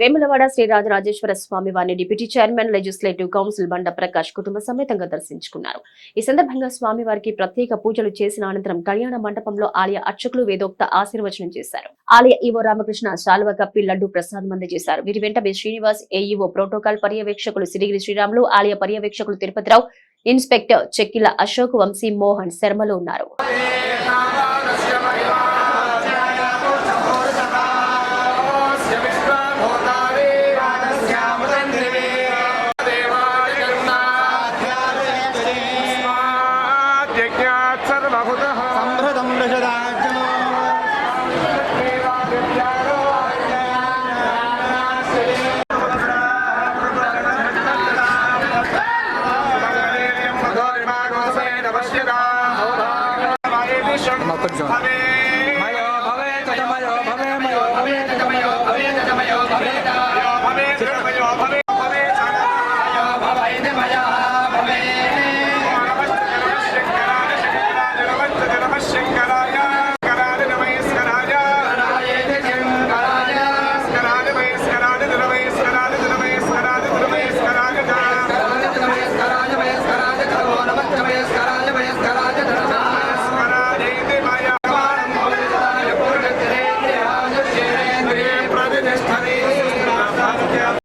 వేములవాడ శ్రీ రాజరాజేశ్వర స్వామి వారిని deputy chairman legislative council బండ ప్రకాష్ కుటుంబ సమేతంగా దర్శించుకున్నారు. ఈ సందర్భంగా స్వామి వారికి ప్రత్యేక పూజలు చేసిన అనంతరం కళ్యాణ మండపంలో ఆలయ అర్చకులు వేదోక్త ఆశీర్వచనం చేశారు. ఆలయ ఈవో రామకృష్ణ శాల్వ కప్పి లడ్డు ప్రసాదం అందజేశారు. వీరి వెంట బి. శ్రీనివాస్ ఏఈఓ ప్రోటోకాల్ పర్యవేక్షకులు సిరిగిరి శ్రీరాములు ఆలయ పర్యవేక్షకులు తిరుపతిరావు ఇన్స్పెక్టర్ చెక్కిల అశోక్ వంశీ మోహన్ శర్మలు ఉన్నారు. यज्ञात्सर्वभूतः सम्भृतं दशदाज्ञो भवे कथमयो भवे मयो भवे कथमयो भवे कथमयो भवे कथमयो